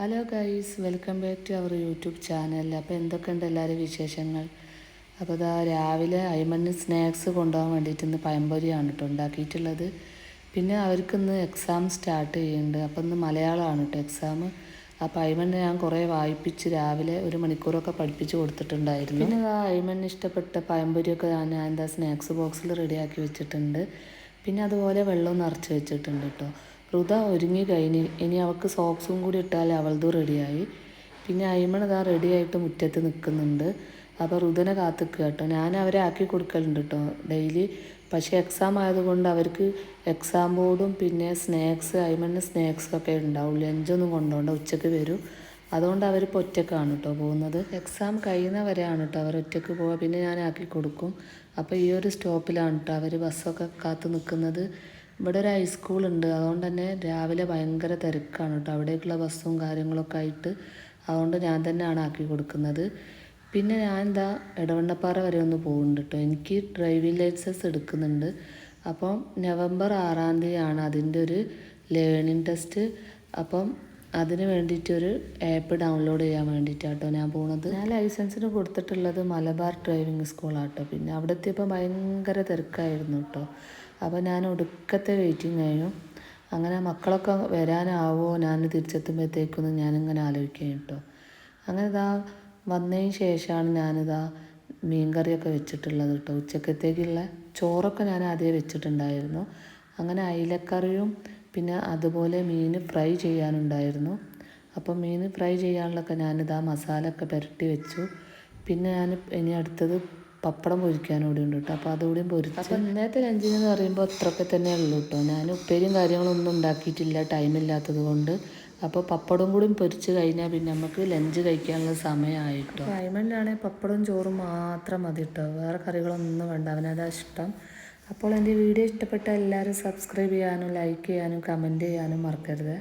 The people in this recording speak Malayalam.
Hello guys welcome back to our YouTube channel അപ്പോൾ എന്തൊക്കെയുണ്ട് എല്ലാവരും വിശേഷങ്ങൾ? അപ്പോൾ ഇതാ രാവിലെ അയ്മണ്ണ് സ്നാക്സ് കൊണ്ടുപോകാൻ വേണ്ടിയിട്ട് ഇന്ന് പഴംപൊരിയാണ് കേട്ടോ ഉണ്ടാക്കിയിട്ടുള്ളത്. പിന്നെ അവർക്ക് ഇന്ന് എക്സാം സ്റ്റാർട്ട് ചെയ്യുന്നുണ്ട്. അപ്പോൾ ഇന്ന് മലയാളമാണ് കേട്ടോ എക്സാം അപ്പോൾ അയ്മണ്ണ് ഞാൻ കുറേ വായിപ്പിച്ച് രാവിലെ ഒരു മണിക്കൂറൊക്കെ പഠിപ്പിച്ച് കൊടുത്തിട്ടുണ്ടായിരുന്നു. പിന്നെ ആ അയ്മണ്ണ് ഇഷ്ടപ്പെട്ട പഴംപൊരിയൊക്കെ ഞാൻ എന്താ സ്നാക്സ് ബോക്സിൽ റെഡിയാക്കി വെച്ചിട്ടുണ്ട്. പിന്നെ അതുപോലെ വെള്ളം നിറച്ച് വെച്ചിട്ടുണ്ട് കേട്ടോ റുത ഒരുങ്ങി കഴിഞ്ഞ് ഇനി അവൾക്ക് സോക്സും കൂടി ഇട്ടാൽ അവളതും റെഡിയായി പിന്നെ അയ്മൺ ഇതാ റെഡിയായിട്ട് മുറ്റത്ത് നിൽക്കുന്നുണ്ട്. അപ്പോൾ റുദനെ കാത്തിക്കുക കേട്ടോ. ഞാൻ അവരെ ആക്കി കൊടുക്കലുണ്ട് കേട്ടോ. ഡെയിലി പക്ഷേ എക്സാം ആയതുകൊണ്ട് അവർക്ക് എക്സാം ബോർഡും പിന്നെ സ്നാക്സ് അയ്മണ്ണ് സ്നാക്സൊക്കെ ഉണ്ടാവും ലഞ്ചൊന്നും കൊണ്ടുപോകണ്ട ഉച്ചയ്ക്ക് വരും. അതുകൊണ്ട് അവരിപ്പോൾ ഒറ്റക്കാണ് കേട്ടോ പോകുന്നത്. എക്സാം കഴിയുന്നവരെയാണ് കേട്ടോ അവർ ഒറ്റയ്ക്ക് പോവുക. പിന്നെ ഞാൻ ആക്കി കൊടുക്കും. അപ്പോൾ ഈ ഒരു സ്റ്റോപ്പിലാണ് കേട്ടോ അവർ ബസ്സൊക്കെ കാത്തു നിൽക്കുന്നത്. ഇവിടെ ഒരു ഹൈസ്കൂൾ ഉണ്ട്. അതുകൊണ്ട് തന്നെ രാവിലെ ഭയങ്കര തിരക്കാണ് കേട്ടോ. അവിടേക്കുള്ള ബസ്സും കാര്യങ്ങളൊക്കെ ആയിട്ട് അതുകൊണ്ട് ഞാൻ തന്നെയാണ് ആക്കി കൊടുക്കുന്നത്. പിന്നെ ഞാൻ എന്താ ഇടവണ്ണപ്പാറ വരെ ഒന്ന് പോകുന്നുണ്ട് കേട്ടോ. എനിക്ക് ഡ്രൈവിംഗ് ലൈസൻസ് എടുക്കുന്നുണ്ട്. അപ്പം നവംബർ ആറാം തീയതിയാണ് അതിന്റെ ഒരു ലേണിംഗ് ടെസ്റ്റ് അപ്പം അതിന് വേണ്ടിയിട്ടൊരു ആപ്പ് ഡൗൺലോഡ് ചെയ്യാൻ വേണ്ടിയിട്ടാട്ടോ ഞാൻ പോണത്. ഞാൻ ലൈസൻസിന് കൊടുത്തിട്ടുള്ളത് മലബാർ ഡ്രൈവിംഗ് സ്കൂളാട്ടോ പിന്നെ അവിടെ ഭയങ്കര തിരക്കായിരുന്നു കേട്ടോ അപ്പോൾ ഞാൻ ഒടുക്കത്തെ വെയിറ്റിംഗ് ആയിരുന്നു അങ്ങനെ മക്കളൊക്കെ വരാനാവോ ഞാൻ തിരിച്ചെത്തുമ്പോഴത്തേക്കൊന്ന് ഞാനിങ്ങനെ ആലോചിക്കുകയും കേട്ടോ അങ്ങനെ ഇതാ വന്നതിന് ശേഷമാണ് ഞാനിതാ മീൻകറിയൊക്കെ വെച്ചിട്ടുള്ളത് കേട്ടോ ഉച്ചക്കത്തേക്കുള്ള ചോറൊക്കെ ഞാൻ ആദ്യം വെച്ചിട്ടുണ്ടായിരുന്നു. അങ്ങനെ അയിലക്കറിയും പിന്നെ അതുപോലെ മീൻ ഫ്രൈ ചെയ്യാനുണ്ടായിരുന്നു. അപ്പോൾ മീൻ ഫ്രൈ ചെയ്യാനുള്ളതൊക്കെ ഞാനിതാ മസാല ഒക്കെ പുരട്ടി വെച്ചു. പിന്നെ ഞാൻ ഇനി അടുത്തത് പപ്പടം പൊരിക്കാനൂടെ ഉണ്ട് കേട്ടോ. അപ്പോൾ അതുകൂടിയും പൊരിച്ചു അപ്പോൾ ഇന്നത്തെ ലഞ്ചിന് എന്ന് പറയുമ്പോൾ അത്രയൊക്കെ തന്നെ ഉള്ളൂ കേട്ടോ. ഞാൻ ഉപ്പേരിയും കാര്യങ്ങളൊന്നും ഉണ്ടാക്കിയിട്ടില്ല. ടൈമില്ലാത്തത് കൊണ്ട്. അപ്പോൾ പപ്പടം കൂടി പൊരിച്ച് കഴിഞ്ഞാൽ പിന്നെ നമുക്ക് ലഞ്ച് കഴിക്കാനുള്ള സമയമായിട്ടോ ടൈമിലാണെങ്കിൽ പപ്പടവും ചോറും മാത്രം മതി കേട്ടോ. വേറെ കറികളൊന്നും വേണ്ട. അവനതാ ഇഷ്ടം. അപ്പോൾ എന്റെ വീഡിയോ ഇഷ്ടപ്പെട്ട എല്ലാവരും സബ്സ്ക്രൈബ് ചെയ്യാനും ലൈക്ക് ചെയ്യാനും കമന്റ് ചെയ്യാനും മറക്കരുത്.